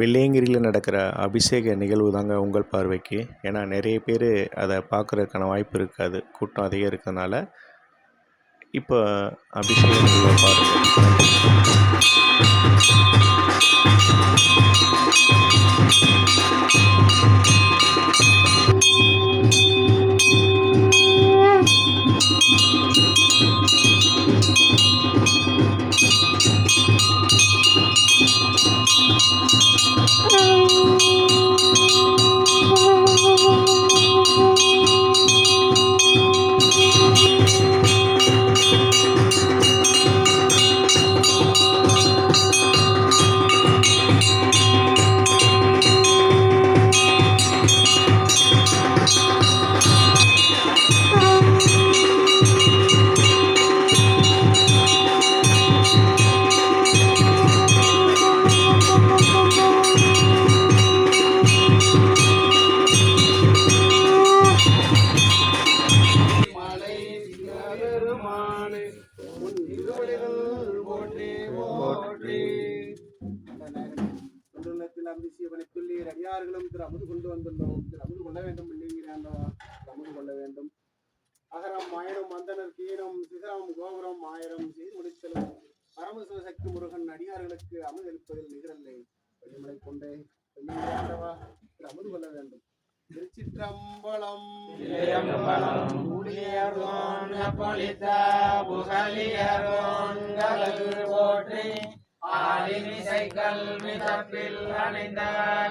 வெள்ளையங்கிரியில் நடக்கிற அபிஷேக நிகழ்வு தாங்க உங்கள் பார்வைக்கு. ஏன்னா நிறைய பேர் அதை பார்க்குறதுக்கான வாய்ப்பு இருக்காது. கூட்டம் அதிகம் இருக்கிறதுனால இப்போ அபிஷேக நிகழ்வை பாருங்கள் திரு அமுது கொண்டு வந்துள்ளோம் திரு அமுது கொள்ள வேண்டும் இல்லைங்கிறாண்டவா அமுது கொள்ள வேண்டும். அகரம் ஆயிரம் அந்தனர் கீரம் சிகரம் கோபுரம் ஆயிரம் செய்து முடித்தலும். பரமசிவ சக்தி முருகன் அடியார்களுக்கு அமுதளிப்பதில் நிகரல்லை. வழிமுறை கொண்டே திரு அமுது கொள்ள வேண்டும். திருச்சிற்றம்பலம். கலல் போற்றி. ஆலிமிசை கல்வி தப்பில் அணைந்த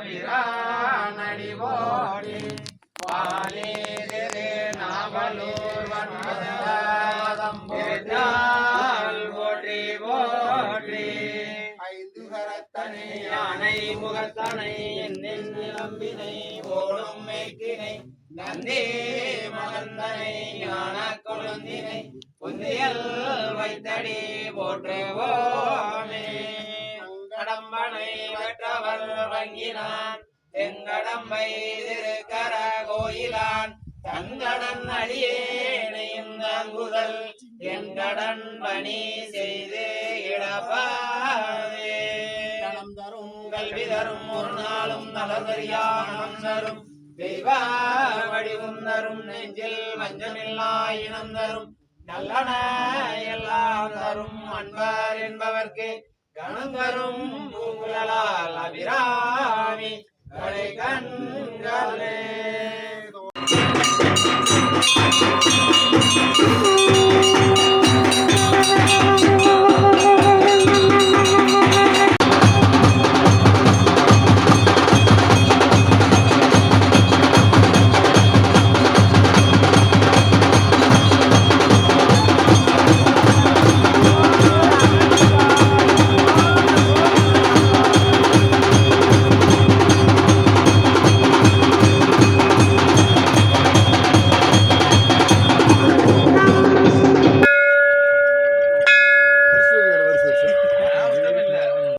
விரானடி போற்றி பாலிதிரு நாவலூர் வன்மதம் போற்றி போற்றி. ஐந்து கரத்தனை யானை முகத்தனை என்னின் நிலம்பினை ஓடும் மேக்கினை நந்தே மகந்தனை ஞான கொழுந்தினை புந்தியல் வைத்தடி போற்றவோ கடம்பனை வெற்றவர் வங்கினான். தெங்கடம்பை திருக்கர கோயிலான். தங்கடன் அடியேனையும் தாங்குதல் என் கடன் பணி செய்து தரும் கல்வி தரும் ஒரு நாளும் நலதறியானம் தரும் தெய்வ வடிவும் தரும் நெஞ்சில் வஞ்சமில்லா இனம் தரும். நல்லன எல்லாம் தரும் அன்பர் என்பவர்க்கு. கணங்கரும் பூங்குழலால் அபிராமி. கடை கண்களே.